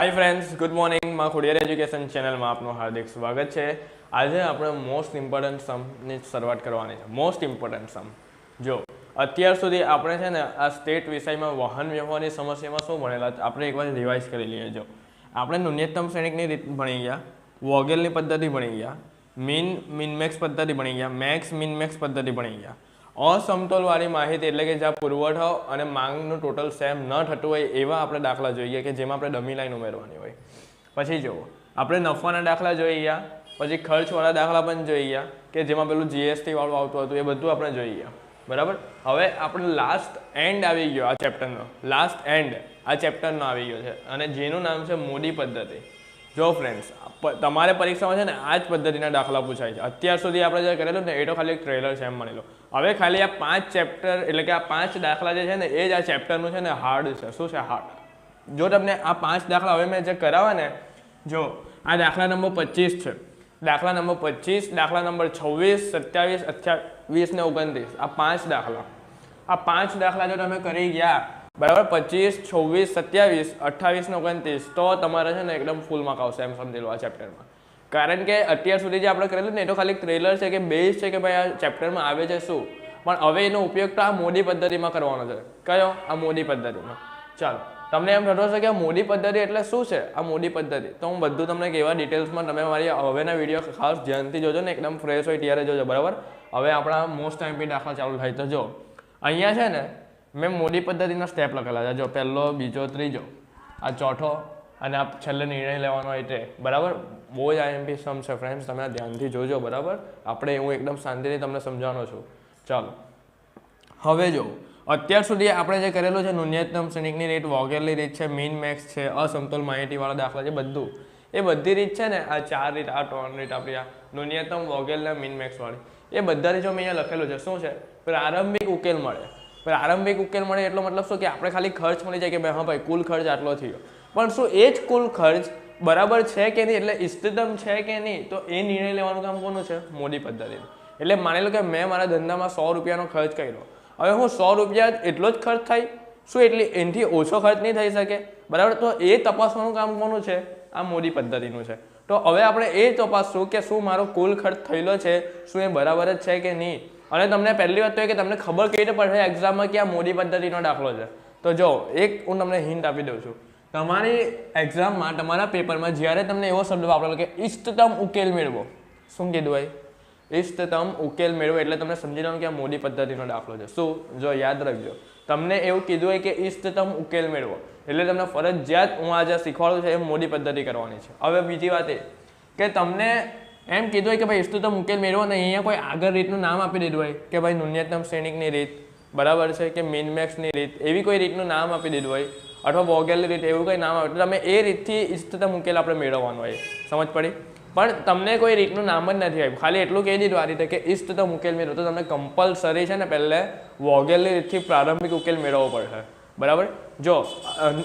હાય friends good મોર્નિંગમાં Khodiyar education ચેનલમાં આપનું હાર્દિક સ્વાગત છે. આજે આપણે મોસ્ટ ઇમ્પોર્ટન્ટ સમની શરૂઆત કરવાની છે. મોસ્ટ ઇમ્પોર્ટન્ટ સમ જો, અત્યાર સુધી આપણે છે ને આ સ્ટેટ વિષયમાં વાહન વ્યવહારની સમસ્યામાં શું ભણેલા આપણે એકવાર રિવાઇઝ કરી લઈએ. જો, આપણે ન્યૂનતમ શ્રેણિકની રીત ભણી ગયા, વોગેલની પદ્ધતિ ભણી ગયા મીન મિનમેક્સ પદ્ધતિ ભણી ગયા મેક્સ મિનમેક્સ પદ્ધતિ ભણી ગયા. અસમતોલવાળી માહિતી એટલે કે જ્યાં પુરવઠો અને માંગનું ટોટલ સેમ ન થતું હોય એવા આપણે દાખલા જોઈએ કે જેમાં આપણે ડમી લાઈન ઉમેરવાની હોય. પછી જુઓ, આપણે નફાના દાખલા જોઈ ગયા પછી ખર્ચવાળા દાખલા પણ જોઈ ગયા કે જેમાં પેલું જીએસટી વાળું આવતું હતું એ બધું આપણે જોઈ ગયા બરાબર? હવે આપણે લાસ્ટ એન્ડ આવી ગયો આ ચેપ્ટરનો લાસ્ટ એન્ડ આ ચેપ્ટરનો આવી ગયો છે. અને જેનું નામ છે મોદી પદ્ધતિ. જો ફ્રેન્ડ્સ તમારે પરીક્ષામાં છે ને આ જ પદ્ધતિના દાખલા પૂછાય છે. અત્યાર સુધી આપણે જે કરેલું ને, એ તો ખાલી એક ટ્રેલર છે એમ માની લો. હવે ખાલી આ પાંચ ચેપ્ટર એટલે કે આ પાંચ દાખલા જે છે ને, એ જ આ ચેપ્ટરનું છે ને હાર્ડ છે. શું છે હાર્ડ જો તમને આ પાંચ દાખલા હવે મેં જે કરાવવા ને, જો, આ દાખલા નંબર પચીસ છે. દાખલા નંબર પચીસ, દાખલા નંબર છવ્વીસ, સત્યાવીસ, અઠ્યાવીસ ને ઓગણત્રીસ. આ પાંચ દાખલા. આ પાંચ દાખલા જો તમે કરી ગયા બરાબર? પચીસ, છવ્વીસ, સત્યાવીસ, અઠ્ઠાવીસ ને ઓગણત્રીસ. તો તમારે છે ને એકદમ ફૂલ માર્ક આવશે એમ સમજી લો આ ચેપ્ટરમાં કારણ કે અત્યાર સુધી જે આપણે કરેલું ને, એ તો ખાલી ટ્રેલર છે કે બેઝ છે કે ભાઈ આ ચેપ્ટરમાં આવે છે શું? પણ હવે એનો ઉપયોગ તો આ મોદી પદ્ધતિમાં કરવાનો છે. કયો? આ મોદી પદ્ધતિમાં. ચાલો, તમને એમ થતો હશે કે મોડી પદ્ધતિ એટલે શું છે? આ મોદી પદ્ધતિ. તો હું બધું તમને કેવા ડિટેલ્સમાં તમે મારી હવેના વીડિયો ખાસ ધ્યાનથી જોજો ને, એકદમ ફ્રેશ હોય ત્યારે જોજો, બરાબર? હવે આપણા મોસ્ટ ટાઈમ દાખલા ચાલુ થાય તો જો. અહીંયા છે ને મેં મોડી પદ્ધતિના સ્ટેપ લખેલા છે. જો પહેલો, બીજો, ત્રીજો. આ ચોથો અને આ છેલ્લે નિર્ણય લેવાનો હોય તે. બરાબર? બહુ જ આઈએમપી સમ છે ફ્રેન્ડ્સ તમે આ ધ્યાનથી જોજો, બરાબર? આપણે હું એકદમ શાંતિથી તમને સમજાવવાનો છું. ચાલો. હવે જો, અત્યાર સુધી આપણે જે કરેલું છે ન્યૂનતમ શ્રેણિકની રીત વોગેલની રીત છે મીન મેક્સ છે, અસમતોલ માહિતીવાળા દાખલા છે, બધું. એ બધી રીત છે ને, આ ચાર રીત, આ ત્રણ રીત આપણી આ ન્યૂનતમ વોગેલના મીન મેક્સવાળી એ બધા રીતો મેં અહીંયા લખેલું છે, શું છે? પ્રારંભિક ઉકેલ મળે. પ્રારંભિક ઉકેલ મળે એટલો મતલબ શું કે આપણે ખાલી ખર્ચ મળી જાય કે ભાઈ, હા ભાઈ, કુલ ખર્ચ આટલો થયો. પણ શું એ જ કુલ ખર્ચ બરાબર છે કે નહીં? એટલે ઇષ્ટતમ છે કે નહીં? તો એ નિર્ણય લેવાનું કામ કોનું છે? મોદી પદ્ધતિનું. એટલે માની લો કે મેં મારા ધંધામાં સો રૂપિયાનો ખર્ચ કર્યો. હવે હું સો રૂપિયા એટલો જ ખર્ચ થાય? શું એટલી એનાથી ઓછો ખર્ચ નહીં થઈ શકે? બરાબર? તો એ તપાસવાનું કામ કોનું છે? આ મોદી પદ્ધતિનું છે. તો હવે આપણે એ તપાસશું કે શું મારો કુલ ખર્ચ થયેલો છે? શું એ બરાબર જ છે કે નહીં? અને તમને પહેલી વાત તો એ કે તમને ખબર કેવી રીતે પડશે એક્ઝામમાં કે આ મોદી પદ્ધતિનો દાખલો છે. તો જો, એક હું તમને હિન્ટ આપી દઉં છું. તમારી એક્ઝામમાં તમારા પેપરમાં જ્યારે તમને એવો શબ્દ વાપરેલો કે ઇષ્ટતમ ઉકેલ મેળવો, શું કીધું ભાઈ? ઇષ્ટતમ ઉકેલ મેળવો એટલે તમને સમજી લો કે આ મોદી પદ્ધતિનો દાખલો છે. શું? જો યાદ રાખજો. તમને એવું કીધું હોય કે ઇષ્ટતમ ઉકેલ મેળવો, એટલે તમને ફરજિયાત હું આજે શીખવાડું છે, એ મોદી પદ્ધતિ કરવાની છે. હવે બીજી વાત એ કે તમને એમ કીધું હોય કે ભાઈ ઇસ્તુ તો મુકેલ મેળવો અને અહીંયા કોઈ આગળ રીતનું નામ આપી દીધું હોય કે ભાઈ, ન્યૂનતમ શ્રેણિકની રીત, બરાબર છે કે મિનમેક્સની રીત, એવી કોઈ રીતનું નામ આપી દીધું હોય, અથવા વોગેલની રીત, એવું કંઈ નામ આવે તો તમે એ રીતથી ઇસ્તુતમ ઉકેલ આપણે મેળવવાનો હોય. સમજ પડી? પણ તમને કોઈ રીતનું નામ જ નથી આવ્યું. ખાલી એટલું કહી દીધું આ રીતે કે ઇષ્ટતમ ઉકેલ મેળવો તો તમને કમ્પલસરી છે ને પહેલે વોગેલની રીતથી પ્રારંભિક ઉકેલ મેળવવો પડશે. બરાબર? જો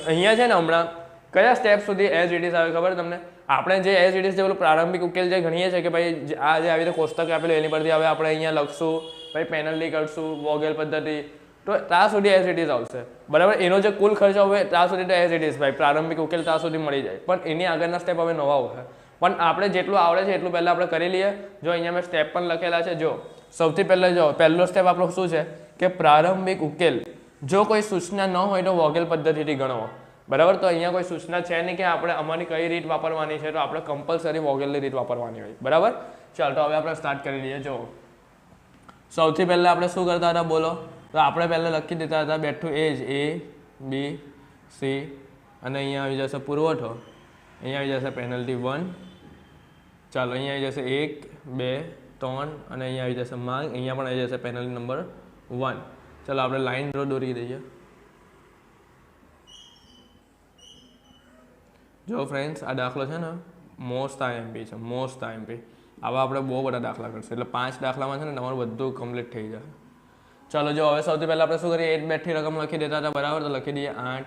અહીંયા છે ને હમણાં, કયા સ્ટેપ સુધી એઝ ઇટ ઇઝ આવે ખબર તમને? આપણે જે એઝ ઇટ ઇઝ જે પેલું પ્રારંભિક ઉકેલ જે ગણીએ છીએ કે ભાઈ આ જે આવી રીતે કોષ્ટક આપેલું એની પરથી હવે આપણે અહીંયા લખશું ભાઈ પેનલ્ટી કરશું, વોગેલ પદ્ધતિ. તો ત્યાં સુધી એઝ ઇટ ઇઝ આવશે. બરાબર? એનો જે કુલ ખર્ચો હવે ત્યાં સુધી તો એઝ ઇટ ઇઝ ભાઈ. પ્રારંભિક ઉકેલ ત્યાં સુધી મળી જાય. પણ એની આગળના સ્ટેપ હવે નવા આવશે. પણ આપણે જેટલું આવડે છે એટલું પહેલાં આપણે કરી લઈએ. જો અહીંયા મેં સ્ટેપ પણ લખેલા છે, જો. સૌથી પહેલાં જો, પહેલો સ્ટેપ આપણો શું છે? કે પ્રારંભિક ઉકેલ. જો કોઈ સૂચના ન હોય તો વોગેલ પદ્ધતિથી ગણવો. બરાબર? તો અહીંયા કોઈ સૂચના છે નહીં કે આપણે અમારી કઈ રીત વાપરવાની છે? તો આપણે કમ્પલસરી વોગેલની રીત વાપરવાની હોય. બરાબર? ચાલ, તો હવે આપણે સ્ટાર્ટ કરી લઈએ જો. સૌથી પહેલાં આપણે શું કરતા હતા? બોલો. તો આપણે પહેલાં લખી દેતા હતા બેઠું એ જ એ, બી, સી, અને અહીંયા આવી જશે પુરવઠો. અહીંયા આવી જશે પેનલ્ટી વન ચાલો, અહીંયા આવી જશે એક, બે, ત્રણ, અને અહીંયા આવી જશે માંગ. અહીંયા પણ આવી જશે પેનલ્ટી નંબર વન ચાલો, આપણે લાઈન ડ્રો દોરી દઈએ. જો ફ્રેન્ડ્સ આ દાખલો છે ને મોસ્ટ આઈએમપી છે મોસ્ટ આઈએમપી આવા આપણે બહુ બધા દાખલા કરશું. એટલે પાંચ દાખલામાં છે ને, તમારું બધું કમ્પ્લીટ થઈ જશે. ચાલો, જો હવે સૌથી પહેલાં આપણે શું કરીએ? એક બેઠી રકમ લખી દેતા હતા, બરાબર? તો લખી દઈએ આઠ,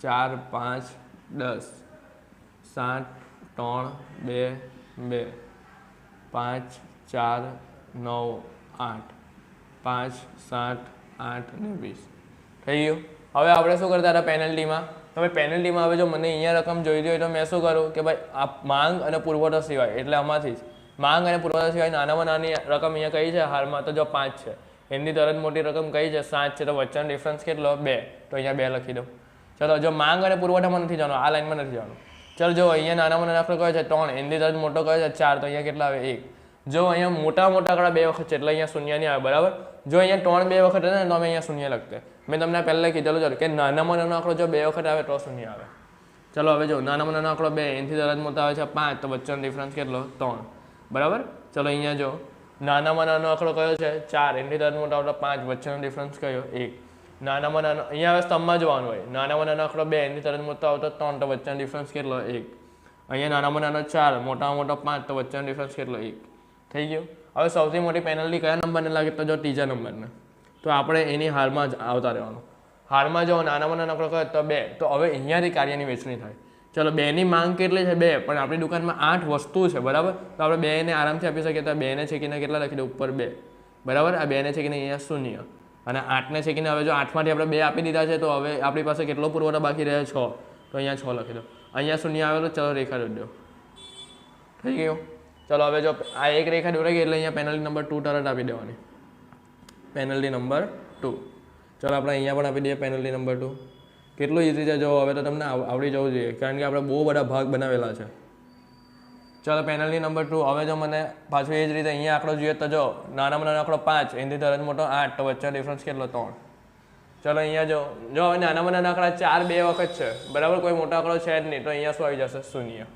ચાર, પાંચ, દસ. સાત, ત્રણ, બે બે. પાંચ, ચાર, નવ, આઠ. પાંચ, સાત, આઠ ને વીસ. થઈ ગયું? હવે આપણે શું કરતા હતા? પેનલ્ટીમાં હવે પેનલ્ટીમાં હવે જો મને અહીંયા રકમ જોઈતી હોય તો મેં શું કરું કે ભાઈ, આ માંગ અને પુરવઠો સિવાય, એટલે આમાંથી જ. માંગ અને પુરવઠો સિવાય નાનામાં નાની રકમ અહીંયા કઈ છે? હાલમાં તો જો પાંચ છે. એમની તરત મોટી રકમ કઈ છે? સાત છે. તો વચ્ચેનો ડિફરન્સ કેટલો? બે. તો અહીંયા બે લખી દઉં. ચલો, જો માંગ અને પુરવઠામાં નથી જવાનું, આ લાઈનમાં નથી જવાનું. ચલો, જો અહીંયા નાનામાં નાનો આંકડો કયો છે ત્રણ એમની તરત મોટો કયો છે ચાર, તો અહીંયા કેટલા આવે? એક. જો અહીંયા મોટા મોટા આંકડા બે વખત છે, એટલે અહીંયા શૂન્ય નહીં આવે, બરાબર? જો અહીંયા ત્રણ બે વખત હતા ને, તો અમે અહીંયા શૂન્ય લખતે મેં તમને પહેલાં કીધેલું ચાલો કે નાનામાં નાનો આંકડો જો બે વખત આવે તો શૂન્ય આવે. ચલો, હવે જો, નાનામાં નાનો આંકડો બે, એનાથી તરત મોટો આવે છે પાંચ, તો વચ્ચેનો ડિફરન્સ કેટલો? ત્રણ. બરાબર? ચલો, અહીંયા જો, નાનામાં નાનો આંકડો કયો છે? ચાર. એનાથી તરત મોટો આવતો પાંચ, વચ્ચેનો ડિફરન્સ કયો? એક. નાનામાં નાનો, અહીંયા હવે સ્તંભમાં જોવાનું હોય. નાનામાં નાનો આંકડો બે એની તરત મોટો આવતો ત્રણ, તો વચ્ચેનો ડિફરન્સ કેટલો? એક. અહીંયા નાનામાં નાનો ચાર, મોટામાં મોટો પાંચ, તો વચ્ચેનો ડિફરન્સ કેટલો? એક. થઈ ગયું. હવે સૌથી મોટી પેનલ્ટી કયા નંબરને લાગે તો જો ત્રીજા નંબરને તો આપણે એની હારમાં જ આવતા રહેવાનું. હારમાં જો નાનામાં નાનો આંકડો તો બે. તો હવે અહીંયાથી કાર્યની વેચણી થાય. ચલો, બેની માંગ કેટલી છે? બે. પણ આપણી દુકાનમાં આઠ વસ્તુ છે, બરાબર? તો આપણે બેને આરામથી આપી શકીએ તો બેને છેકીને કેટલા લખી દે? ઉપર બે. બરાબર? આ બેને છેકીને અહીંયા શૂન્ય. અને આઠને છેકીને હવે જો આઠમાંથી આપણે બે આપી દીધા છે, તો હવે આપણી પાસે કેટલો પુરવઠો બાકી રહે? છ. તો અહીંયા છ લખી દો. અહીંયા શૂન્ય આવેલો, ચલો રેખા દો. થઈ ગયું? ચલો, હવે જો આ એક રેખા દોરાઈ ગઈ એટલે અહીંયા પેનલ્ટી નંબર ટુ તરત આપી દેવાની. પેનલ્ટી નંબર ટુ ચલો, આપણે અહીંયા પણ આપી દઈએ પેનલ્ટી નંબર ટુ કેટલું ઇઝી છે? જો, હવે તો તમને આવડી જવું જોઈએ, કારણ કે આપણે બહુ બધા ભાગ બનાવેલા છે. ચલો પેનલ્ટી નંબર ટુ હવે જો મને પાછું એ જ રીતે અહીંયા આંકડો જોઈએ તો જો નાનામાં નાનો આંકડો પાંચ, એનાથી તરત મોટો આઠ, તો વચ્ચે ડિફરન્સ કેટલો? ત્રણ. ચલો, અહીંયા જો જો, હવે નાનામાં નાના આંકડા ચાર બે વખત છે. બરાબર? કોઈ મોટો આંકડો છે જ નહીં, તો અહીંયા શું આવી જશે? શૂન્ય.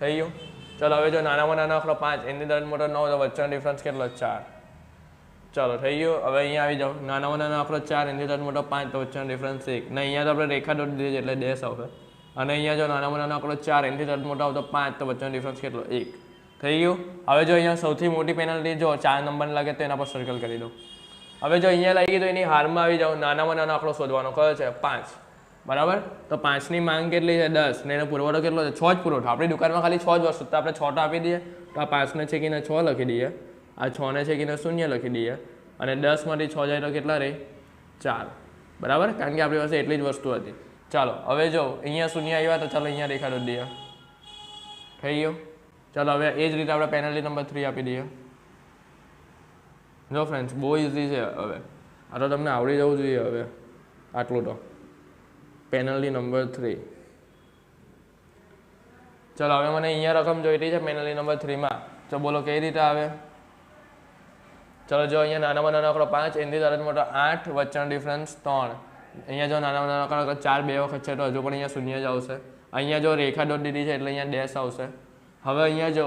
થઈ ગયું? ચલો, હવે જો નાનામાં નાનો આંકડો પાંચ, એની તરત મોટો નવ, તો વચ્ચેનો ડિફરન્સ કેટલો? ચાર. ચલો, થઈ ગયું. હવે અહીંયા આવી જાઓ. નાનામાં નાનો આંકડો ચાર, એની તરત મોટો પાંચ, તો વચ્ચેનો ડિફરન્સ એક. ને અહીંયા તો આપણે રેખા દોરી દીધી એટલે ડેશ આવશે. અને અહીંયા જો નાનામાં નાનો આંકડો ચાર, એની તરત મોટો આવતો પાંચ, તો વચ્ચેનો ડિફરન્સ કેટલો? એક. થઈ ગયું? હવે જો અહીંયા સૌથી મોટી પેનલ્ટી જો ચાર નંબર લાગે તો એના પર સર્કલ કરી દો હવે જો અહીંયા લાગી તો એની હારમાં આવી જાઓ. નાનામાં નાનો આંકડો શોધવાનો કયો છે? પાંચ. બરાબર? તો પાંચની માંગ કેટલી છે? દસ. ને એનો પુરવઠો કેટલો છે? છ જ પુરવઠો. આપણી દુકાનમાં ખાલી છ જ વસ્તુ. તો આપણે છ તો આપી દઈએ. તો આ પાંચને છે છેકીને છ લખી દઈએ. આ છને છેકીને શૂન્ય લખી દઈએ. અને દસમાંથી છ જાય તો કેટલા રહે? ચાર. બરાબર? કારણ કે આપણી પાસે એટલી જ વસ્તુ હતી. ચાલો, હવે જો અહીંયા શૂન્ય આવ્યા તો ચાલો અહીંયા દેખાડો દઈએ. થઈ ગયું? ચાલો, હવે એ જ રીતે આપણે પેનલ્ટી નંબર થ્રી આપી દઈએ. જો ફ્રેન્ડ્સ બહુ ઇઝી છે હવે. આ તો તમને આવડી જવું જોઈએ હવે. આટલું તો. પેનલ્ટી નંબર થ્રી ચલો, હવે મને અહીંયા રકમ જોઈતી છે પેનલ્ટી નંબર થ્રીમાં તો બોલો, કઈ રીતે આવે? ચલો, જો અહીંયા નાનામાં નાનો આંકડો પાંચ, એનાથી તરત મોટો આઠ, વચ્ચેનો ડિફરન્સ ત્રણ. અહીંયા જો નાનામાં નાનો આંકડો ચાર, બે વખત છે, તો હજુ પણ અહીંયા શૂન્ય જ આવશે. અહીંયા જો રેખા દોટ દીધી છે, એટલે અહીંયા ડેશ આવશે. હવે અહીંયા જો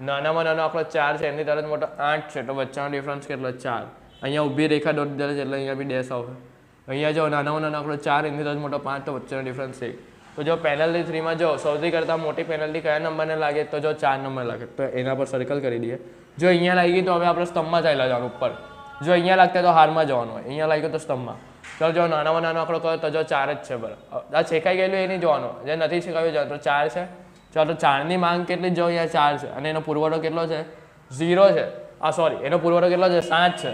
નાનામાં નાનો આંકડો ચાર છે એની તરત મોટો આઠ છે, તો વચ્ચેનો ડિફરન્સ કેટલો? ચાર. અહીંયા ઊભી રેખા દોટ દીધેલી છે, એટલે અહીંયા બી ડેશ આવશે. અહીંયા જો નાનો નાનો આંકડો ચાર એની તરત મોટો પાંચ તો વચ્ચેનો ડિફરન્સ છે. તો જો પેનલ્ટી થ્રીમાં જો સૌથી કરતાં મોટી પેનલ્ટી કયા નંબરને લાગે તો જો ચાર નંબર લાગે. તો એના પર સર્કલ કરી દઈએ. જો અહીંયા લાગી તો હવે આપણે સ્તંભમાં ચાલ્યા જવાનું ઉપર. જો અહીંયા લાગતા તો હારમાં જવાનું હોય. અહીંયા લાગ્યું તો સ્તંભમાં. ચાલો જો નાનામાં નાનો આંકડો કયો તો જો ચાર જ છે બરાબર. આ છેકાઈ ગયેલું એ નહીં જોવાનું. જે નથી છેકાયું જવાનું તો ચાર છે. ચાલો તો ચારની માંગ કેટલી જો અહીંયા ચાર છે. અને એનો પુરવઠો કેટલો છે? ઝીરો છે. આ સોરી એનો પુરવઠો કેટલો છે? સાત છે.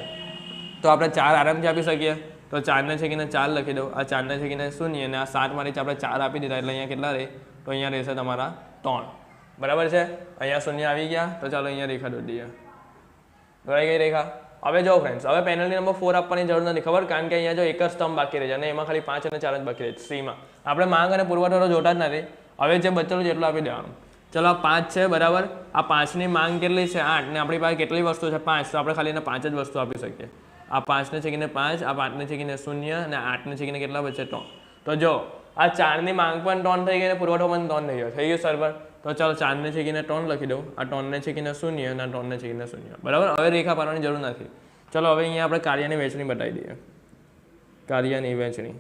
તો આપણે ચાર આરામથી આપી શકીએ. તો ચારને છેકીને ચાર લખી દઉં. આ ચારને છેકીને શૂન્ય અને આ સાતમાંથી આપણે ચાર આપી દીધા. એટલે અહીંયા કેટલા રહે? તો અહીંયા રહેશે તમારા ત્રણ. બરાબર છે? અહીંયા શૂન્ય આવી ગયા. તો ચાલો અહીંયા રેખા દોરી દઈએ. દોરાઈ ગઈ રેખા? હવે જો ફ્રેન્ડ્સ હવે પેનલની નંબર ફોર આપવાની જરૂર નથી. ખબર? કારણ કે અહીંયા જો એક જ સ્તંભ બાકી રહે છે અને એમાં ખાલી પાંચ અને ચાર જ બાકી રહે છે. સીમાં આપણે માંગ અને પુરવઠો તો જોતા જ નથી. હવે જે બચેલું છે એટલું આપી દેવાનું. ચલો, આ પાંચ છે, બરાબર? આ પાંચની માંગ કેટલી છે? આઠ. ને આપણી પાસે કેટલી વસ્તુ છે? પાંચ. તો આપણે ખાલી એને પાંચ જ વસ્તુ આપી શકીએ. આ પાંચને છેકીને પાંચ, આ પાંચને છેકીને શૂન્ય અને આઠને છેકીને કેટલા બચે ત્રણ. તો જો, આ ચારની માંગ પણ ત્રણ થઈ ગઈ અને પુરવઠો પણ ત્રણ થઈ ગયો. થઈ ગયો સર્વર તો ચાલો ચારને છેકીને ત્રણ લખી દઉં. આ ત્રણને છેકીને શૂન્ય અને આ ત્રણને છેકીને શૂન્ય. બરાબર? હવે રેખા પાડવાની જરૂર નથી. ચલો, હવે અહીંયા આપણે કાર્યની વહેંચણી બતાવી દઈએ. કાર્યની વહેંચણી.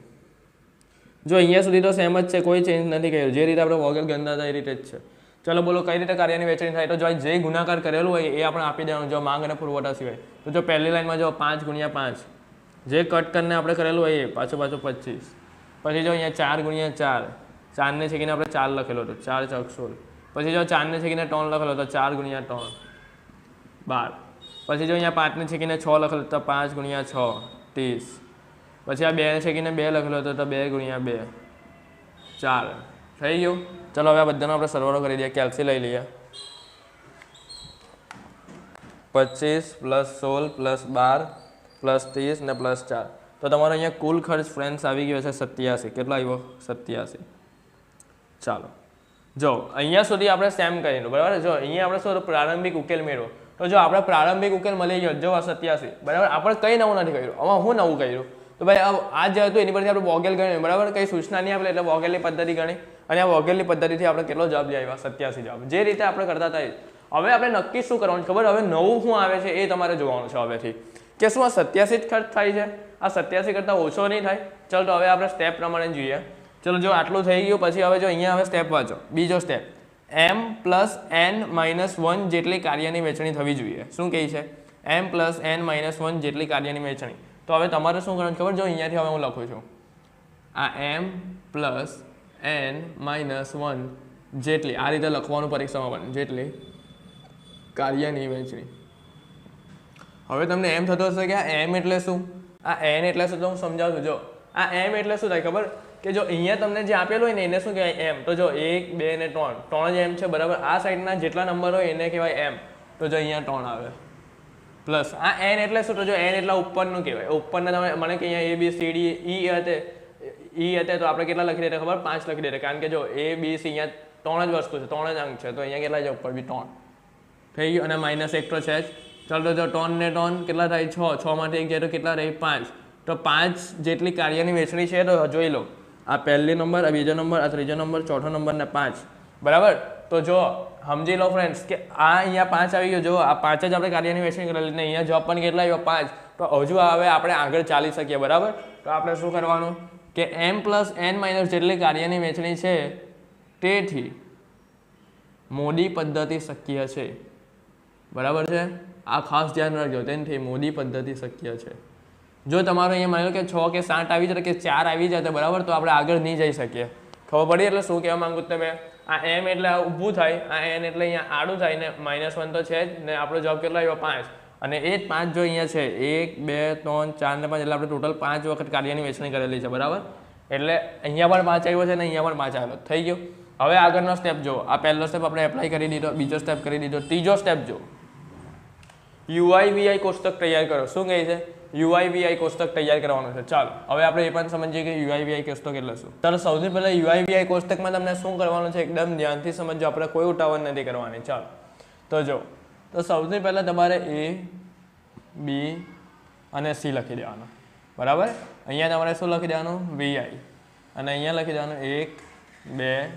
જો અહીંયા સુધી તો સેમ જ છે, કોઈ ચેન્જ નથી કર્યું. જે રીતે આપણે વગર ગંદા હતા એ રીતે જ છે. ચલો બોલો, કઈ રીતે કાર્યની વેચણી થાય? તો જો જે ગુણાકાર કરેલું હોય, એ આપણે આપી દેવાનું, જો માંગ અને પુરવઠા સિવાય. તો જો પહેલી લાઈનમાં જો પાંચ ગુણ્યા પાંચ, જે કટ કરીને આપણે કરેલું હોય એ, પાછું પાછું પચીસ. પછી જો અહીંયા ચાર ગુણ્યા ચાર, ચારને છેકીને આપણે ચાર લખેલો હતો ચાર ચોક પછી જો ચારને છેકીને ત્રણ લખેલો, તો ચાર ગુણ્યા ત્રણ, બાર. પછી જો અહીંયા પાંચને છેકીને છ લખેલો, તો પાંચ ગુણ્યા છ, ત્રીસ. પછી આ બેને છેકીને બે લખેલો હતો તો બે ગુણ્યા બે, ચાર. થઈ ગયું? ચલો, હવે આ બધાનો આપણે સરવાળો કરી દઈએ. કેલ્સી લઈ લઈએ. પચીસ પ્લસ સોળ પ્લસ બાર પ્લસ ત્રીસ ને પ્લસ ચાર. તો તમારો અહીંયા કુલ ખર્ચ ફ્રેન્ડ્સ આવી ગયો છે સત્યાસી. કેટલો આવ્યો? સત્યાસી. ચાલો. જો, અહીંયા સુધી આપણે સેમ કરીશું બરાબર? જો, અહીંયા આપણે શું પ્રારંભિક ઉકેલ મેળવો તો જો, આપણે પ્રારંભિક ઉકેલ મળી ગયો. જો, આ સત્યાસી. બરાબર? આપણે કંઈ નવું નથી કર્યું. આમાં હું નવું કર્યું? તો ભાઈ, આ જે હતું, એની પરથી આપણે વોગેલ ગણ્યું બરાબર? કંઈ સૂચના નહીં આપણે એટલે વોગેલની પદ્ધતિ ગણી. અને આ વોગેલની પદ્ધતિથી આપણે કેટલો જવાબ લઈ આવ્યા? સત્યાસી જવાબ. જે રીતે આપણે કરતા હતા હવે આપણે નક્કી શું કરવાનું ખબર? હવે નવું શું આવે છે એ તમારે જોવાનું છે હવેથી. કે શું આ સત્યાસી જ ખર્ચ થાય છે? આ સત્યાસી કરતાં ઓછો નહીં થાય? ચલો તો હવે આપણે સ્ટેપ પ્રમાણે જોઈએ. ચલો, જો આટલું થઈ ગયું, પછી હવે જો અહીંયા હવે સ્ટેપ વાંચો. બીજો step M plus N minus one જેટલી કાર્યની વેચણી થવી જોઈએ. શું કહે છે? M plus N minus one જેટલી કાર્યની વેચણી તો હવે તમારે શું કરવાનું ખબર જો અહીંયાથી હવે હું લખું છું. આ M plus N minus one જેટલી, આ રીતે લખવાનું પરીક્ષામાં પણ, જેટલી કાર્યની વહેંચણી. હવે તમને એમ થતો હશે કે આ એમ એટલે શું? આ એન એટલે શું? તો હું સમજાવું છું. જો, આ એમ એટલે શું થાય? ખબર? કે જો અહીંયા તમને જે આપેલું હોય ને, એને શું કહેવાય? એમ તો જો એક, બે ને ત્રણ. ત્રણ જ એમ છે, બરાબર? આ સાઈડના જેટલા નંબર હોય, એને કહેવાય એમ તો જો અહીંયા ત્રણ આવે. પ્લસ. આ એન એટલે શું? તો જો એન એટલા ઉપરનું કહેવાય. ઉપરના તમે મને કે અહીંયા A B C D E હતે ઈ હતે, તો આપણે કેટલા લખી દેતા ખબર? પાંચ લખી દેતા કારણ કે જો એ બી સી અહીંયા ત્રણ જ વસ્તુ છે. ત્રણ જ અંક છે. તો અહીંયા કેટલા છે? ઉપર બી ત્રણ. થઈ ગયું? અને માઇનસ એક તો છે જ. ચાલો, તો ટોન ને ટોન કેટલા થાય? છ. છ માંથી એક જાય તો કેટલા રહી? પાંચ. તો પાંચ જેટલી કાર્યની વેચણી છે તો જોઈ લો. આ પહેલી નંબર, આ બીજો નંબર, આ ત્રીજો નંબર, ચોથો નંબર ને પાંચ. બરાબર? તો જો સમજી લો ફ્રેન્ડ્સ કે આ અહીંયા પાંચ આવી ગયો. જો આ પાંચ જ આપણે કાર્યની વેચણી કરેલી ને અહીંયા જવાબ પણ કેટલા આવ્યો? પાંચ. તો હજુ હવે આપણે આગળ ચાલી શકીએ, બરાબર? તો આપણે શું કરવાનું? કે એમ પ્લસ એન માઇનસ જેટલી કાર્યની વેચણી છે, તેથી મોડી પદ્ધતિ શક્ય છે. બરાબર છે? આ ખાસ ધ્યાન રાખજો, તેનાથી મોદી પદ્ધતિ શક્ય છે. જો તમારો અહીંયા માની કે છ કે સાત આવી જાય કે ચાર આવી જાય તો બરાબર, તો આપણે આગળ નહીં જઈ શકીએ. ખબર પડી એટલે શું કહેવા માગું તમે? આ એમ એટલે આ ઊભું થાય, આ એન એટલે અહીંયા આડું થાય ને માઇનસ વન તો છે જ ને આપણો જવાબ કેટલો આવ્યો? પાંચ. અને એ જ પાંચ જો અહીંયા છે, એક, બે, ત્રણ, ચાર ને પાંચ, એટલે આપણે ટોટલ પાંચ વખત કાર્યની વેચણી કરેલી છે, બરાબર? એટલે અહીંયા પણ પાંચ આવ્યો છે ને અહીંયા પણ પાંચ આવ્યો. થઈ ગયો? હવે આગળનો સ્ટેપ જો આ પહેલો સ્ટેપ આપણે એપ્લાય કરી દીધો, બીજો સ્ટેપ કરી દીધો, ત્રીજો સ્ટેપ જો યુઆઈ વીઆઈ કોષ્ટક તૈયાર કરો. શું કહે છે? યુઆઈ વીઆઈ કોષ્ટક તૈયાર કરવાનું છે. ચાલો, હવે આપણે એ પણ સમજીએ કે યુઆઈવીઆઈ કોષ્ટક એટલે શું. ચાલો, સૌથી પહેલાં યુઆઈવીઆઈ કોષ્ટકમાં તમને શું કરવાનું છે એકદમ ધ્યાનથી સમજો, આપણે કોઈ ઉઠાવણ નથી કરવાની. ચાલો, તો જો, તો સૌથી પહેલાં તમારે એ, બી અને સી લખી દેવાનું. બરાબર? અહીંયા તમારે શું લખી દેવાનું? વીઆઈ. અને અહીંયા લખી દેવાનું એક, બે,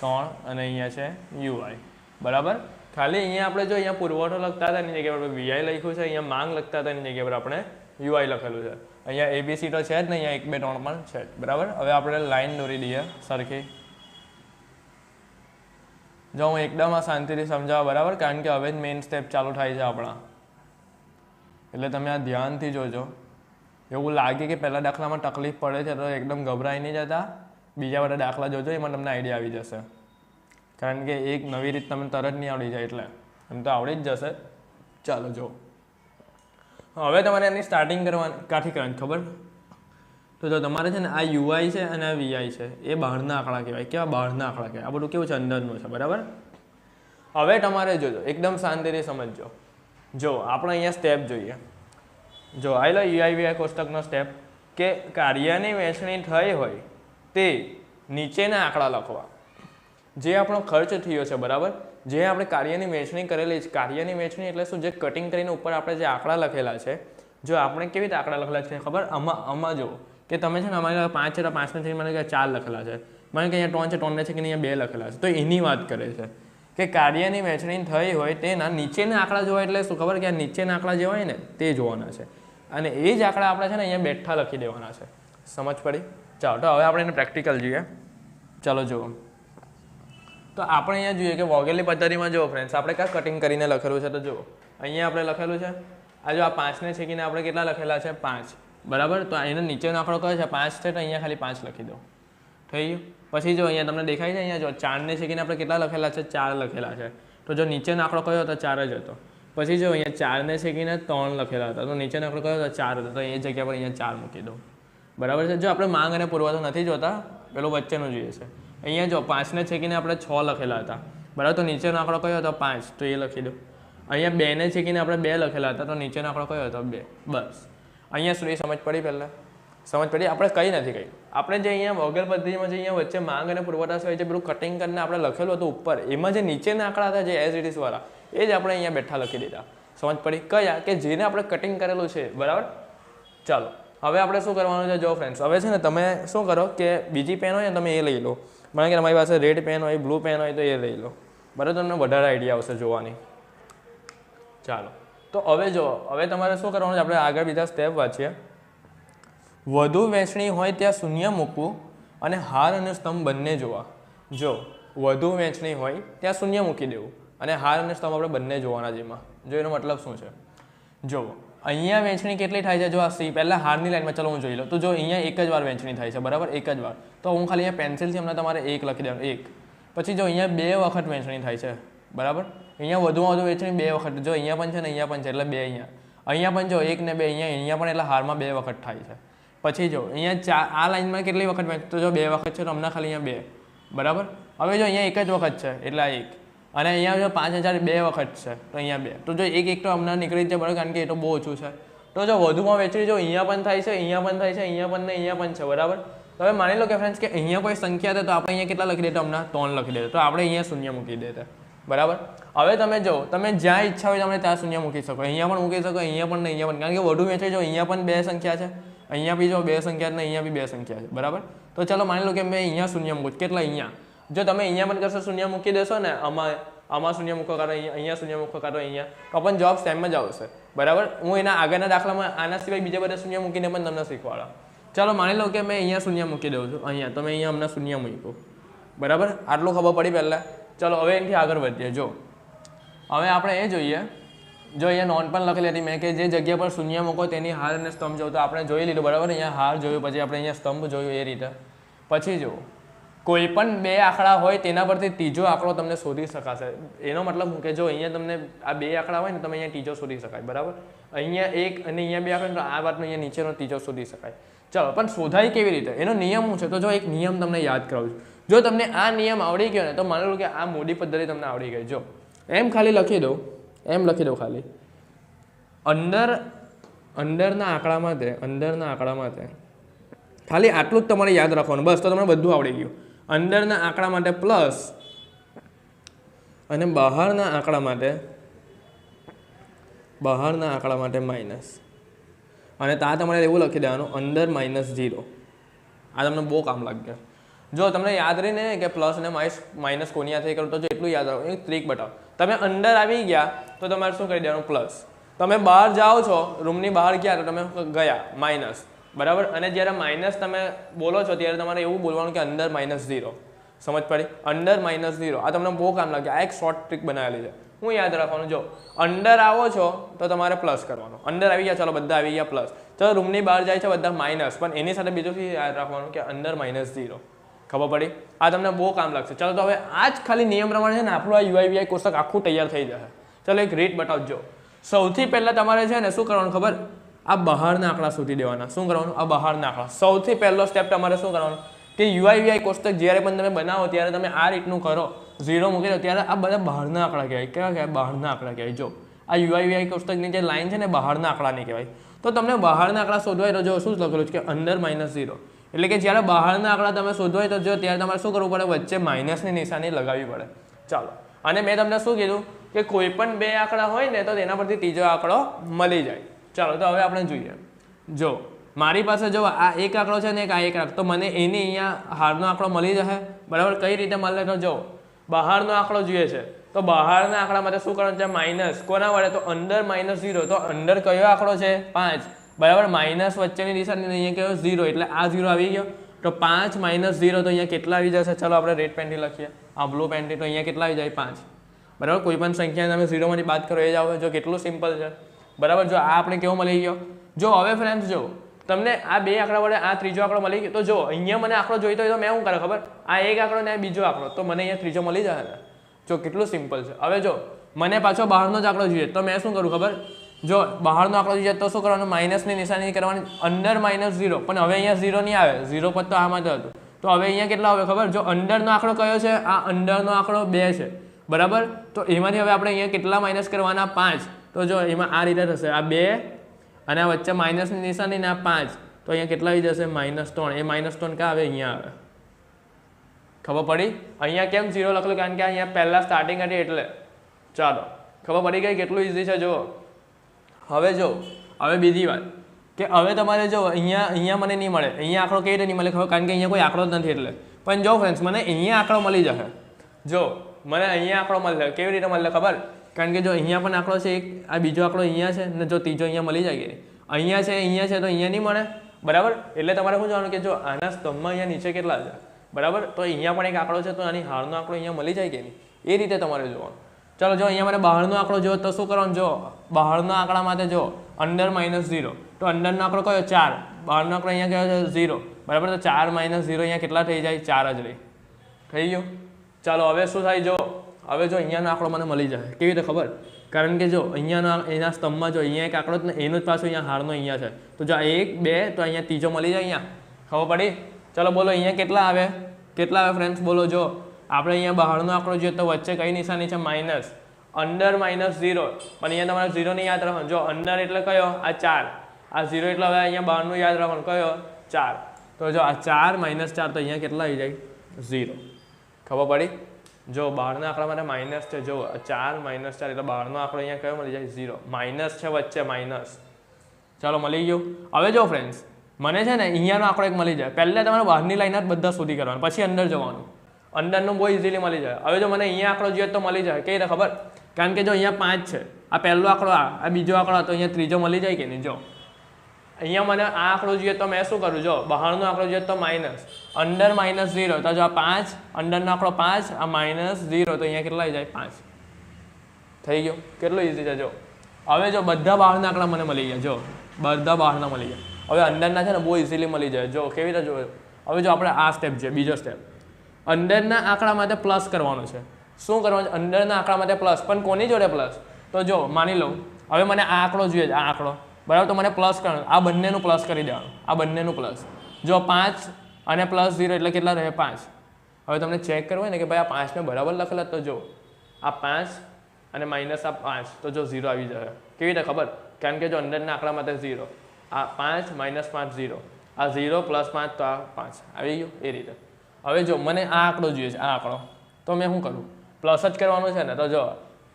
ત્રણ, અને અહીંયા છે યુઆઈ. બરાબર? ખાલી અહીંયા આપણે જો અહીંયા પુરવઠો લખતા હતા એની જગ્યાએ આપણે વીઆઈ લખ્યું છે, અહીંયા માંગ લખતા હતા એની જગ્યા પર આપણે યુઆઈ લખેલું છે. અહીંયા એબીસી તો છે જ ને, અહીંયા એક બે ત્રણ પણ છે બરાબર? હવે આપણે લાઈન દોરી દઈએ સરખી. જો હું એકદમ આ શાંતિથી સમજાવું, બરાબર? કારણ કે હવે જ મેઇન સ્ટેપ ચાલુ થાય છે આપણા. એટલે તમે આ ધ્યાનથી જોજો. એવું લાગે કે પહેલાં દાખલામાં તકલીફ પડે છે તો એકદમ ગભરાઈ નહીં જતા. બીજા બધા દાખલા જોજો, એમાં તમને આઈડિયા આવી જશે. કારણ કે એક નવી રીત તમને તરત નહીં આવડી જાય એટલે. એમ તો આવડી જ જશે. ચાલો જો. હવે તમારે એની સ્ટાર્ટિંગ કરવાની કાથી કરવાની ખબર? તો જો તમારે છે ને આ યુઆઈ છે અને આ વીઆઈ છે, એ બહારના આંકડા કહેવાય. કેવા બહારના આંકડા કહેવાય? આ બધું કેવું છે? અંદરનું છે, બરાબર? હવે તમારે જોજો એકદમ શાંતિથી સમજજો. જો, આપણે અહીંયા સ્ટેપ જોઈએ. જો આઈ લો યુઆઈ વીઆઈ કોષ્ટકનો સ્ટેપ કે કાર્યની વહેંચણી થઈ હોય તે નીચેના આંકડા લખવા. જે આપણો ખર્ચ થયો છે, બરાબર? જે આપણે કાર્યની વહેંચણી કરેલી છે, કાર્યની વહેંચણી એટલે શું? જે કટિંગ કરીને ઉપર આપણે જે આંકડા લખેલા છે, જો આપણે કેવી રીતે આંકડા લખેલા છે ખબર? આમાં આમાં જો કે તમે છે ને અમારે પાંચ છે પાંચને થઈ મને કે ચાર લખેલા છે. મને કે અહીંયા ત્રણ છે, ત્રણને છે કે અહીંયા બે લખેલા છે. તો એની વાત કરે છે કે કાર્યની વહેંચણી થઈ હોય તેના નીચેના આંકડા જોવા એટલે શું ખબર? કે આ નીચેના આંકડા જે હોય ને, તે જોવાના છે. અને એ જ આંકડા આપણે છે ને અહીંયા બેઠા લખી દેવાના છે. સમજ પડી? ચાલો, તો હવે આપણે એને પ્રેક્ટિકલ જોઈએ. ચાલો, જુઓ. તો આપણે અહીંયા જોઈએ કે વોગેલની પદ્ધતિમાં જુઓ ફ્રેન્ડ્સ આપણે ક્યાં કટિંગ કરીને લખેલું છે તો જુઓ. અહીંયા આપણે લખેલું છે, આ જો આ પાંચને છેકીને આપણે કેટલા લખેલા છે? પાંચ. બરાબર? તો એનો નીચેનો આંકડો કયો છે, પાંચ છે તો અહીંયા ખાલી પાંચ લખી દો. થઈ ગયું? પછી જો અહીંયા તમને દેખાય છે, અહીંયા જો ચારને છેકીને આપણે કેટલા લખેલા છે? ચાર લખેલા છે. તો જો નીચેનો આંકડો કયો હતો, ચાર જ હતો. પછી જો અહીંયા ચારને છેકીને ત્રણ લખેલા હતા, તો નીચેનો આંકડો કયો હતો? ચાર હતો. તો એ જગ્યા પર અહીંયા ચાર મૂકી દો. બરાબર છે? જો આપણે માંગ અને પુરવઠો નથી જોતા, પેલું વચ્ચેનું જોઈએ છે. અહીંયા જો પાંચને છેકીને આપણે છ લખેલા હતા. બરાબર, તો નીચેનો આંકડો કયો હતો? પાંચ. તો એ લખી દો. અહીંયા બેને છેકીને આપણે બે લખેલા હતા, તો નીચેનો આંકડો કયો હતો? બે. બસ. અહીંયા સુધી સમજ પડી પહેલાં? સમજ પડી? આપણે કંઈ નથી કહી આપણે જે અહીંયા વગર પદ્ધતિમાં જે અહીંયા વચ્ચે માંગ અને પુરવઠા હોય જે પેલું કટિંગ કરીને આપણે લખેલું હતું ઉપર, એમાં જે નીચેના આંકડા હતા, જે એઝ ઇટ ઇઝવાળા એ જ આપણે અહીંયા બેઠા લખી દીધા. સમજ પડી? કયા? કે જેને આપણે કટિંગ કરેલું છે. બરાબર? ચાલો. હવે આપણે શું કરવાનું છે? જો ફ્રેન્ડ્સ હવે છે ને તમે શું કરો કે બીજી પેન હોય ને, તમે એ લઈ લો. મને કે તમારી પાસે રેડ પેન હોય બ્લુ પેન હોય તો એ લઈ લો. બરાબર તમને વધારે આઈડિયા આવશે જોવાની. ચાલો. તો હવે જો, હવે તમારે શું કરવાનું છે? આપણે આગળ બીજા સ્ટેપ વાંચીએ. વધુ વહેંચણી હોય ત્યાં શૂન્ય મૂકવું અને હાર અને સ્તંભ બંને જોવા. જો, વધુ વહેંચણી હોય ત્યાં શૂન્ય મૂકી દેવું અને હાર અને સ્તંભ આપણે બંને જોવાના જેમાં. જો એનો મતલબ શું છે? જો અહીંયા વહેંચણી કેટલી થાય છે? જો આ સી, પહેલાં હારની લાઇનમાં ચલો હું જોઈ લઉં. તો જો અહીંયા એક જ વાર વહેંચણી થાય છે, બરાબર? એક જ વાર. તો હું ખાલી અહીંયા પેન્સિલથી હમણાં તમારે એક લખી દેવાનું, એક. પછી જો અહીંયા બે વખત વહેંચણી થાય છે, બરાબર? અહીંયા વધુમાં વધુ વહેંચણી બે વખત. જો અહીંયા પણ છે ને અહીંયા પણ છે, એટલે બે અહીંયા. અહીંયા પણ જો એક ને બે અહીંયા અહીંયા પણ એટલે હારમાં બે વખત થાય છે. પછી જો, અહીંયા ચાર આ લાઈનમાં કેટલી વખત વહેંચ તો જો બે વખત છે તો હમણાં ખાલી અહીંયા બે, બરાબર? હવે જો અહીંયા એક જ વખત છે, એટલે આ એક. અને અહીંયા જો પાંચ હજાર બે વખત છે, તો અહીંયા બે. તો જો એક એક તો હમણાં નીકળી જ બરાબર કારણ કે એ તો બહુ ઓછું છે. તો જો વધુમાં વહેંચણી જો અહીંયા પણ થાય છે, અહીંયા પણ થાય છે, અહીંયા પણ ને અહીંયા પણ છે, બરાબર? હવે માની લો કે ફ્રેન્ડ્સ કે અહીંયા કોઈ સંખ્યા છે, તો આપણે અહીંયા કેટલા લખી દેતા હમણાં ત્રણ લખી દેતા તો આપણે અહીંયા શૂન્ય મૂકી દેતા બરાબર? હવે તમે જો તમે જ્યાં ઈચ્છા હોય તમે ત્યાં શૂન્ય મૂકી શકો. અહીંયા પણ મૂકી શકો, અહીંયા પણ ને અહીંયા પણ કારણ કે વધુ વેચી જો, અહીંયા પણ બે સંખ્યા છે. અહીંયા બી જો બે સંખ્યા ને અહીંયા બી બે સંખ્યા છે. બરાબર? તો ચાલો માની લો કે મેં અહીંયા શૂન્ય મૂકું. કેટલા અહીંયા? જો તમે અહીંયા પણ કરશો, શૂન્ય મૂકી દેશો ને, આમાં આમાં શૂન્ય મૂકો કાઢો અહીંયા અહીંયા શૂન્ય મૂકો કાઢો અહીંયા. તો પણ જવાબ સેમ જ આવશે. બરાબર? હું એના આગળના દાખલામાં આના સિવાય બીજા બધા શૂન્ય મૂકીને પણ તમને શીખવાડો. ચાલો માની લો કે મેં અહીંયા શૂન્ય મૂકી દઉં છું. અહીંયા તમે અહીંયા હમણાં શૂન્ય મૂક્યું. બરાબર? આટલું ખબર પડી પહેલાં. ચાલો, હવે એનાથી આગળ વધીએ. જો. હવે આપણે એ જોઈએ. જો અહીંયા નોન પણ લખેલી હતી મેં કે જે જગ્યા પર શૂન્ય મૂકો તેની હાર અને સ્તંભ જોઉં તો આપણે જોઈ લીધું. બરાબર? અહીંયા હાર જોયું, પછી આપણે અહીંયા સ્તંભ જોયું એ રીતે. પછી જુઓ. કોઈ પણ બે આંકડા હોય તેના પરથી ત્રીજો આંકડો તમને શોધી શકાશે. એનો મતલબ હું કે જો અહીંયા તમને આ બે આંકડા હોય ને તમે અહીંયા ત્રીજો શોધી શકાય, બરાબર? અહીંયા એક અને અહીંયા બે આંકડા આ વાતનો અહીંયા નીચેનો ત્રીજો શોધી શકાય. ચાલો, પણ શોધાય કેવી રીતે? એનો નિયમ શું છે? તો જો એક નિયમ તમને યાદ કરાવું છું. જો તમને આ નિયમ આવડી ગયો ને, તો માની લો કે આ મોડી પદ્ધતિ તમને આવડી ગઈ. જો, એમ ખાલી લખી દઉં, એમ લખી દઉં ખાલી. અંદર, અંદરના આંકડા માટે અંદરના આંકડા માટે ખાલી આટલું જ તમારે યાદ રાખવાનું. બસ, તો તમને બધું આવડી ગયું. અંદરના આંકડા માટે પ્લસ અને બહારના આંકડા માટે બહારના આંકડા માટે માઇનસ. અને ત્યાં તમારે એવું લખી દેવાનું, અંદર માઇનસ ઝીરો. આ તમને બહુ કામ લાગે જો તમને યાદ રહી ને કે પ્લસ અને માઇનસ માઇનસ કોનિયાથી કરો તો જો એટલું યાદ રાખો, એક ટ્રીક બતાવો. તમે અંદર આવી ગયા, તો તમારે શું કરી દેવાનું? પ્લસ. તમે બહાર જાઓ છો, રૂમની બહાર ગયા, તો તમે ગયા? માઇનસ. બરાબર? અને જ્યારે માઇનસ તમે બોલો છો, ત્યારે તમારે એવું બોલવાનું કે અંદર માઇનસ ઝીરો સમજ પડી? અંડર માઇનસ ઝીરો આ તમને બહુ કામ લાગે. આ એક શોર્ટ ટ્રીક બનાવેલી છે. હું યાદ રાખવાનું, જો અંડર આવો છો, તો તમારે પ્લસ કરવાનું. અંદર આવી ગયા, ચાલો, બધા આવી ગયા પ્લસ ચલો રૂમની બહાર જાય છે, બધા માઇનસ પણ એની સાથે બીજું શું યાદ રાખવાનું કે અંદર માઇનસ ઝીરો ખબર પડી? આ તમને બહુ કામ લાગશે. ચાલો, તો હવે આ જ ખાલી નિયમ પ્રમાણે છે ને, આપણું આ યુઆઈવીઆઈ કોષ્ટક આખું તૈયાર થઈ જશે. ચાલો, એક રીટ બતાવજો. સૌથી પહેલાં તમારે છે ને, શું કરવાનું ખબર? આ બહારના આંકડા શોધી દેવાના. શું કરવાનું? આ બહારના આંકડા. સૌથી પહેલો સ્ટેપ તમારે શું કરવાનું? કે યુઆઈવીઆઈ કોષ્ટક જ્યારે પણ તમે બનાવો, ત્યારે તમે આ રીતનું કરો. ઝીરો મૂકી દો. ત્યારે આ બધા બહારના આંકડા કહેવાય. કેવા કહેવાય? બહારના આંકડા કહેવાય. જો, આ યુઆઈવીઆઈ કોષ્ટકની જે લાઈન છે ને બહારના આંકડાની કહેવાય. તો તમને બહારના આંકડા શોધવા હોય તો જો, શું લખેલું છે? કે અંદર માઇનસ ઝીરો એટલે કે જ્યારે બહારના આંકડા તમે શોધવાય તો જો, ત્યારે તમારે શું કરવું પડે? વચ્ચે માઇનસની નિશાની લગાવવી પડે. ચાલો. અને મેં તમને શું કીધું? કે કોઈ પણ બે આંકડા હોય ને, તો તેના પરથી ત્રીજો આંકડો મળી જાય. ચાલો, તો હવે આપણે જોઈએ. જો, મારી પાસે જો આ એક આંકડો છે ને એક આ એક આંકડો, તો મને એની અહીંયા હારનો આંકડો મળી જશે? બરાબર? કઈ રીતે મળે? તો જો, બહારનો આંકડો જોઈએ છે. તો બહારના આંકડા માટે શું કરવાનું છે? માઇનસ. કોના વડે? તો અંદર માઇનસ ઝીરો. તો અંદર કયો આંકડો છે? પાંચ. બરાબર? માઇનસ વચ્ચેની દિશાની અહીંયા કયો? ઝીરો. એટલે આ ઝીરો આવી ગયો. તો પાંચ માઇનસ ઝીરો તો અહીંયા કેટલા આવી જશે? ચલો, આપણે રેડ પેનથી લખીએ. આ બ્લુ પેનથી તો અહીંયા કેટલા આવી જાય? પાંચ. બરાબર? કોઈ પણ સંખ્યા તમે ઝીરોમાંથી બાદ કરો, એ જ આવે જો, કેટલું સિમ્પલ છે. બરાબર? જો આ આપણે કેવો મળી ગયો? જો હવે ફ્રેન્ડ્સ જો તમને આ બે આંકડા વડે આ ત્રીજો આંકડો મળી ગયો. તો જો અહીંયા મને આંકડો જોઈતો હોય તો મેં શું કરે ખબર? આ એક આંકડો ને બીજો આંકડો. તો મને અહીંયા ત્રીજો મળી જાય ને? જો કેટલું સિમ્પલ છે. હવે જો, મને પાછો બહારનો જ આંકડો જોઈએ. તો મેં શું કરું ખબર? જો, બહારનો આંકડો જોઈએ તો શું કરવાનું? માઇનસની નિશાની કરવાની. અંદર માઇનસ ઝીરો પણ હવે અહીંયા ઝીરો નહીં આવે. ઝીરો પર તો આમાં જ હતું. તો હવે અહીંયા કેટલા આવે ખબર? જો અંડરનો આંકડો કયો છે? આ અંડરનો આંકડો બે છે. બરાબર? તો એમાંથી હવે આપણે અહીંયા કેટલા માઇનસ કરવાના? પાંચ. તો જો એમાં આ રીતે થશે. આ બે અને આ વચ્ચે માઇનસની નિશાની ને આ પાંચ. તો અહીંયા કેટલા આવી જશે? માઇનસ ત્રણ. એ માઇનસ ત્રણ ક્યાં આવે? અહીંયા આવે. ખબર પડી? અહીંયા કેમ ઝીરો લખેલું? કારણ કે અહીંયા પહેલાં સ્ટાર્ટિંગ હતી એટલે. ચાલો. ખબર પડી ગઈ કેટલું ઇઝી છે? જુઓ. હવે જો. હવે બીજી વાત. કે હવે તમારે જો અહીંયા અહીંયા મને નહીં મળે. અહીંયા આંકડો કેવી રીતે નહીં મળે ખબર? કારણ કે અહીંયા કોઈ આંકડો જ નથી એટલે. પણ જો ફ્રેન્ડ્સ મને અહીંયા આંકડો મળી જશે. જો. મને અહીંયા આંકડો મળે કેવી રીતે મળે ખબર? કારણ કે જો અહીંયા પણ આંકડો છે, એક આ બીજો આંકડો અહીંયા છે ને જો ત્રીજો અહીંયા મળી જાય અહીંયા છે અહીંયા છે તો અહીંયા નહીં મળે? બરાબર? એટલે તમારે શું જોવાનું કે જો આના સ્તંભમાં અહીંયા નીચે કેટલા છે? બરાબર? તો અહીંયા પણ એક આંકડો છે, તો આની હારનો આંકડો અહીંયા મળી જાય કે નહીં? એ રીતે તમારે જોવાનું. ચાલો, જો અહીંયા મને બહારનો આંકડો જો તો શું કરવાનું? જો, બહારના આંકડા માટે જો અંડર માઇનસ ઝીરો તો અંડરનો આંકડો કયો? ચાર. બહારનો આંકડો અહીંયા કયો છે? ઝીરો બરાબર? તો ચાર માઇનસ ઝીરો અહીંયા કેટલા થઈ જાય? ચાર જ રહી. થઈ ગયું? ચાલો, હવે શું થાય? જો હવે જો અહીંયાનો આંકડો મને મળી જાય. કેવી રીતે ખબર? કારણ કે જો અહીંયાનો એના સ્તંભમાં જો અહીંયા એક આંકડો ને એનો જ પાછો અહીંયા હારનો અહીંયા છે. તો જો એક, બે, તો અહીંયા ત્રીજો મળી જાય અહીંયા. ખબર પડી? ચાલો બોલો, અહીંયા કેટલા આવે? કેટલા આવે ફ્રેન્ડ્સ બોલો જો. આપણે અહીંયા બહારનો આંકડો જોઈએ તો વચ્ચે કઈ નિશાની છે? માઇનસ અંડર માઇનસ ઝીરો પણ અહીંયા તમારે ઝીરોને યાદ રાખવાનું. જો અંડર એટલે કયો? આ ચાર. આ ઝીરો એટલે હવે અહીંયા બહારનું યાદ રાખવાનું. કયો? ચાર. તો જો આ ચાર માઇનસ ચાર તો અહીંયા કેટલા આવી જાય? ઝીરો ખબર પડી? જો બહારના આંકડા માટે માઇનસ છે, જો ચાર માઇનસ ચાર, એટલે બહારનો આંકડો અહીંયા કયો મળી જાય? ઝીરો માઇનસ છે વચ્ચે માઇનસ ચાલો, મળી ગયું. હવે જો ફ્રેન્ડ્સ મને છે ને અહીંયાનો આંકડો એક મળી જાય. પહેલાં તમારે બહારની લાઈન જ બધા શોધી કરવાનું, પછી અંદર જવાનું. અંદરનું બહુ ઇઝીલી મળી જાય. હવે જો મને અહીંયા આંકડો જોઈએ તો મળી જાય. કઈ રીતે ખબર? કારણ કે જો અહીંયા પાંચ છે, આ પહેલો આંકડો આ બીજો આંકડો તો અહીંયા ત્રીજો મળી જાય કે નહીં? જો. અહીંયા મને આ આંકડો જોઈએ તો મેં શું કરું જો, બહારનો આંકડો જોઈએ તો માઇનસ અંડર માઇનસ ઝીરો તો જો આ પાંચ અંડરનો આંકડો પાંચ, આ માઇનસ ઝીરો તો અહીંયા કેટલા જાય? પાંચ. થઈ ગયું? કેટલું ઇઝી છે? જો. હવે જો બધા બહારના આંકડા મને મળી ગયા. જો. બધા બહારના મળી ગયા. હવે અંદરના છે ને બહુ ઇઝીલી મળી જાય. જો, કેવી રીતે જોયું હવે જો આપણે આ સ્ટેપ છે બીજો સ્ટેપ અંદરના આંકડા માટે પ્લસ કરવાનું છે. શું કરવાનું છે? અંદરના આંકડા માટે પ્લસ પણ કોની જોડે પ્લસ તો જો, માની લઉં હવે મને આ આંકડો જોઈએ છે, આ આંકડો. બરાબર? તો મને પ્લસ કરવાનું. આ બંનેનું પ્લસ કરી દેવાનું. આ બંનેનું પ્લસ જો પાંચ અને પ્લસ ઝીરો એટલે કેટલા રહે પાંચ. હવે તમને ચેક કરવું હોય ને કે ભાઈ આ પાંચને બરાબર લખેલા તો જો આ પાંચ અને માઇનસ આ પાંચ. તો જો ઝીરો આવી જશે. કેવી રીતે ખબર? કારણ કે જો અંદરના આંકડા માટે ઝીરો આ પાંચ માઇનસ પાંચ ઝીરો આ ઝીરો પ્લસ પાંચ તો આ પાંચ. આવી ગયું? એ રીતે. હવે જો મને આ આંકડો જોઈએ છે, આ આંકડો. તો મેં શું કરું પ્લસ જ કરવાનું છે ને? તો જો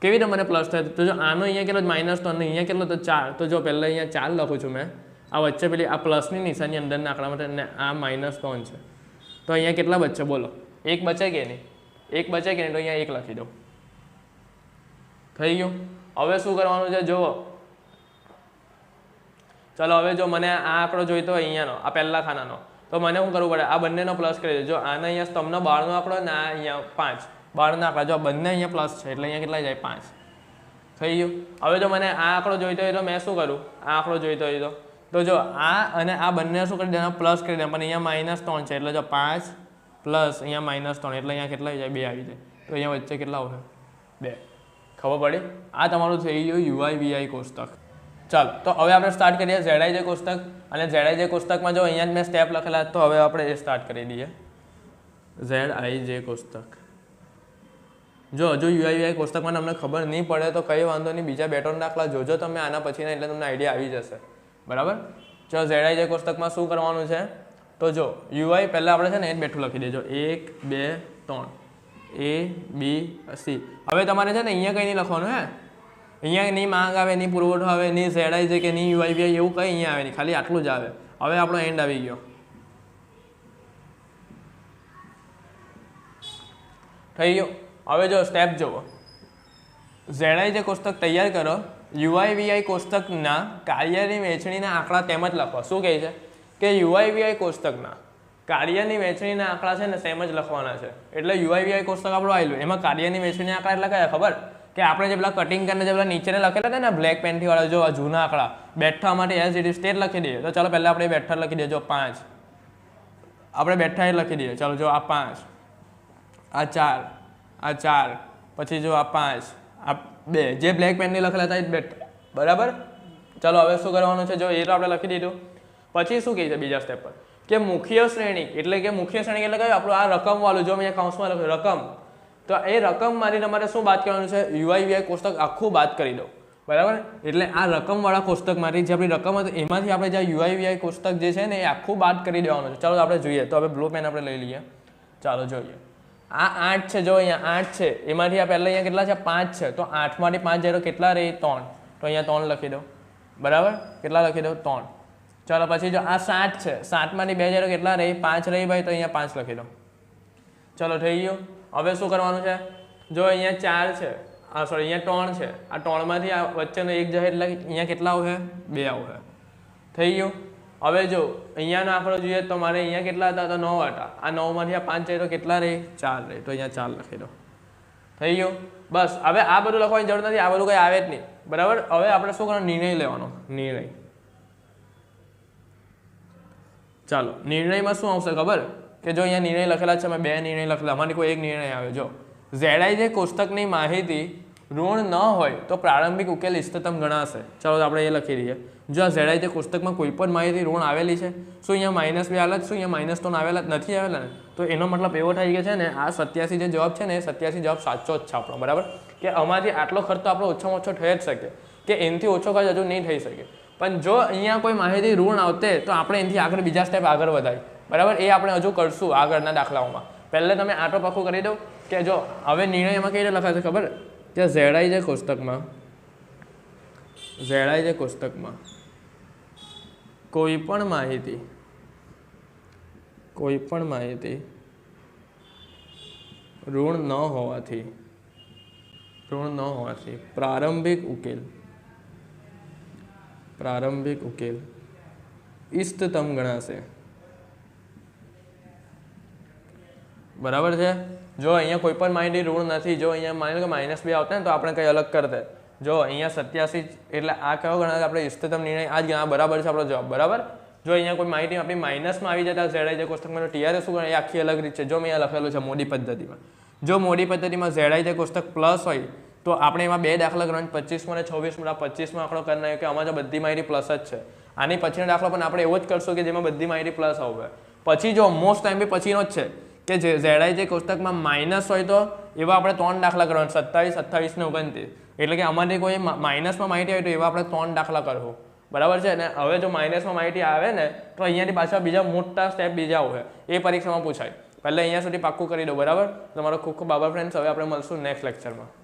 કેવી રીતે મને પ્લસ થાય? તો જો આનો અહીંયા કેટલો માઇનસ તો અહીંયા કેટલો તો ચાર? તો જો પહેલાં અહીંયા ચાર લખું છું મેં. આ વચ્ચે પેલી આ પ્લસની નિશાની અંદરના આંકડા માટે અને આ માઇનસ ત્રણ છે? તો અહીંયા કેટલા બચશે બોલો. એક બચે કે નહીં એક બચે કે નહીં તો અહીંયા એક લખી દઉં. થઈ ગયું? હવે શું કરવાનું છે? જુઓ. ચલો, હવે જો મને આ આંકડો જોઈતો હોય અહીંયાનો, આ પહેલા ખાનાનો, તો મને શું કરવું પડે? આ બંનેનો પ્લસ કરી દેજો આના અહીંયા સ્તંભનો બારનો આંકડો ને આ અહીંયા પાંચ. બારના આંકડા જો બંને અહીંયા પ્લસ છે, એટલે અહીંયા કેટલા જાય? પાંચ. થઈ ગયું? હવે જો મને આ આંકડો જોઈતો હોય તો મેં શું કરું? આ આંકડો જોઈતો હોય તો. તો જો આ અને આ બંને શું કરી દેવાના? પ્લસ કરી દેવાના. પણ અહીંયા માઇનસ ત્રણ છે, એટલે જો પાંચ પ્લસ અહીંયા માઇનસ ત્રણ, એટલે અહીંયા કેટલા જાય? બે આવી જાય. તો અહીંયા વચ્ચે કેટલા આવશે? બે. ખબર પડી? આ તમારું થઈ ગયું યુઆઈ વીઆઈ કોષ્ટક. ચાલો, તો હવે આપણે સ્ટાર્ટ કરીએ ઝેડાઈ જે કોષ્ટક. અને ઝેડાઈ જે કોષ્ટકમાં જો અહીંયા જ મેં સ્ટેપ લખેલા, તો હવે આપણે એ સ્ટાર્ટ કરી દઈએ. ઝેડ આઈ જે કોષ્ટક. જો હજુ યુઆઈઆઈ કોષ્ટકમાં તમને ખબર નહીં પડે તો કંઈ વાંધો નહીં. બીજા બે ત્રણ દાખલા જોજો તમે, આના પછીના એટલે તમને આઈડિયા આવી જશે. બરાબર? જો ઝેડાઈ જે કોષ્ટકમાં શું કરવાનું છે? તો જો યુઆઈ પહેલાં આપણે છે ને એ બેઠું લખી દેજો. એક, બે, ત્રણ. એ બી સી હવે તમારે છે ને અહીંયા કંઈ નહીં લખવાનું, હે? અહીંયા નહીં માંગ આવે, નહીં પુરવઠો આવે, નહીં ઝેડાઈ છે કે નહીં યુઆઈ વીઆઈ એવું કંઈ અહીંયા આવે નહીં. ખાલી આટલું જ આવે. હવે આપણો એન્ડ આવી ગયો. થઈ ગયો? હવે જો સ્ટેપ જુઓ. ઝેડાઈ જે કોષ્ટક તૈયાર કરો, યુઆઈવીઆઈ કોષ્ટકના કાર્યની વહેંચણીના આંકડા તેમ જ લખો. શું કહે છે? કે યુઆઈવીઆઈ કોષ્ટકના કાર્યની વહેંચણીના આંકડા છે ને સેમ જ લખવાના છે. એટલે યુઆઈવીઆઈ કોષ્ટક આપણું આવેલું એમાં કાર્યની વહેંચણીના આંકડા એટલે કયા? ખબર? કે આપણે જે પેલા કટિંગ કરીને જે પેલા નીચેને લખેલા હતા ને બ્લેક પેનથી વાળા, જો જૂના આંકડા, બેઠા માટે એઝ ઇટ સ્ટેટ લખી દઈએ. તો ચાલો પહેલાં આપણે બેઠા લખી દઈએ. જો પાંચ. આપણે બેઠા એ લખી દઈએ. ચાલો જો આ પાંચ, આ ચાર આ ચાર, પછી જો આ પાંચ, આ બે, જે બ્લેક પેનની લખેલા હતા એ બેઠા બરાબર? ચાલો હવે શું કરવાનું છે? જો એ તો આપણે લખી દીધું. પછી શું કહે છે બીજા સ્ટેપ પર? કે મુખ્ય શ્રેણી, એટલે કે મુખ્ય શ્રેણી એટલે કયું? આપણું આ રકમવાળું, જો મેં કૌંસમાં લખ્યું, રકમ. તો એ રકમમાંથી તમારે શું બાદ કરવાનું છે? યુઆઈ વીઆઈ કોષ્ટક આખું બાદ કરી દો. બરાબર? એટલે આ રકમવાળા કોષ્ટકમાંથી જે આપણી રકમ હતી, એમાંથી આપણે જે યુઆઈ વીઆઈ કોષ્ટક જે છે ને, એ આખું બાદ કરી દેવાનું છે. ચાલો આપણે જોઈએ. તો હવે બ્લુ પેન આપણે લઈ લઈએ. ચાલો જોઈએ. આ આઠ છે, જો અહીંયા આઠ છે, એમાંથી આ પહેલાં અહીંયા કેટલા છે? પાંચ છે. તો આઠમાંથી પાંચ જ્યારે કેટલા રહે? ત્રણ. તો અહીંયા ત્રણ લખી દો બરાબર? કેટલા લખી દો ત્રણ. ચાલો, પછી જો આ સાત છે, સાતમાંથી બે જ્યારે કેટલા રહી? પાંચ રહી ભાઈ, તો અહીંયા પાંચ લખી દો ચલો, થઈ ગયું. હવે શું કરવાનું છે? જો અહીંયા ચાર છે, આ સોરી અહીંયા ત્રણ છે. આ ત્રણમાંથી આ વચ્ચેનો એક જશે એટલે અહીંયા કેટલા આવશે? બે આવશે. થઈ ગયું? હવે જો, અહીંયાનો આંકડો જોઈએ તો મારે અહીંયા કેટલા હતા? તો નવ હતા આ નવમાંથી આ પાંચ જાય તો કેટલા રહે? ચાર રહે. તો અહીંયા ચાર લખી દો. થઈ ગયું? બસ. હવે આ બધું લખવાની જરૂર નથી. આ બધું કંઈ આવે જ નહીં. બરાબર? હવે આપણે શું કરવાનું? નિર્ણય લેવાનો. નિર્ણય. ચાલો. નિર્ણયમાં શું આવશે ખબર? કે જો અહીંયા નિર્ણય લખેલા છે મેં બે નિર્ણય લખેલા. અમારી કોઈ એક નિર્ણય આવ્યો. જો ઝેડાઈ જે કોષ્ટકની માહિતી ઋણ ન હોય તો પ્રારંભિક ઉકેલ ઇષ્ટતમ ગણાશે. ચાલો આપણે એ લખી દઈએ. જો આ ઝેડાઈ તે કોષ્ટકમાં કોઈ પણ માહિતી ઋણ આવેલી છે, શું અહીંયા માઇનસ બે આવેલા શું અહીંયા માઇનસ ત્રણ આવેલા નથી આવેલા ને? તો એનો મતલબ એવો થાય કે છે ને, આ સત્યાસી જે જવાબ છે ને, એ સત્યાસી જવાબ સાચો જ છે આપણો, બરાબર? કે આમાંથી આટલો ખર્ચ તો આપણો ઓછામાં ઓછો થઈ જ શકે, કે એનાથી ઓછો ખર્ચ હજુ નહીં થઈ શકે. પણ જો અહીંયા કોઈ માહિતી ઋણ આવતે, તો આપણે એનાથી આગળ બીજા સ્ટેપ આગળ વધાય, બરાબર? એ આપણે હજુ કરશું આગળના દાખલાઓમાં. પહેલે તમે આટો પાકું કરી દો, કે જો હવે નિર્ણયમાં કઈ રીતે લખાશે ખબર? કે ઝેડાઈ છે કોષ્ટકમાં. ઝેડાઈ છે કોષ્ટકમાં. કોઈ પણ માહિતી, કોઈ પણ માહિતી ઋણ ન હોવાથી, ઋણ ન હોવાથી પ્રારંભિક ઉકેલ પ્રારંભિક ઉકેલ ઇષ્ટતમ ગણાશે. બરાબર છે? જો અહીંયા કોઈ પણ માહિતી ઋણ નથી, જો અહીંયા માની લો કે માઇનસ બે આવતા ને, તો આપણે કંઈ અલગ કરતા જો અહીંયા સત્યાસી એટલે આ કયો ગણાય આપણે ઇષ્ટતમ નિર્ણય, આ જ ગણા બરાબર છે આપણો જવાબ, બરાબર? જો અહીંયા કોઈ માહિતી આપણી માઇનસમાં આવી જતા ઝેડાઈ જે કોષ્ટકમાં ટીઆરએસ શું ગણાય એ આખી અલગ રીત છે. જો મેં અહીંયા લખેલું છે મોડી પદ્ધતિમાં. જો મોડી પદ્ધતિમાં ઝેડાઈ જે કોષ્ટક પ્લસ હોય, તો આપણે એમાં બે દાખલા કરવાના પચીસમાં અને છવ્વીસમાં પચીસમાં આંકડો કરી નાખ્યો કે આમાં તો બધી માહિતી પ્લસ જ છે. આની પછીનો દાખલો પણ આપણે એવો જ કરશું કે જેમાં બધી માહિતી પ્લસ આવે પછી જો મોસ્ટ ટાઈમ બી પછીનો જ છે. કે જે ઝેડાઈ જે કોષ્ટકમાં માઇનસ હોય તો એવા આપણે ત્રણ દાખલા કરવાના, સત્તાવીસ, અઠ્ઠાવીસ ને ઓગણત્રીસ. એટલે કે અમારી કોઈ માઇનસમાં માહિતી હોય તો એવા આપણે ત્રણ દાખલા કરવું. બરાબર છે? ને હવે જો માઇનસમાં માહિતી આવે ને, તો અહીંયાથી પાછા બીજા મોટા સ્ટેપ બીજા હોય. એ પરીક્ષામાં પૂછાય. પહેલાં અહીંયા સુધી પાક્કું કરી દો, બરાબર? તમારો ખૂબ ખૂબ આભાર ફ્રેન્ડ્સ હવે આપણે મળશું નેક્સ્ટ લેક્ચરમાં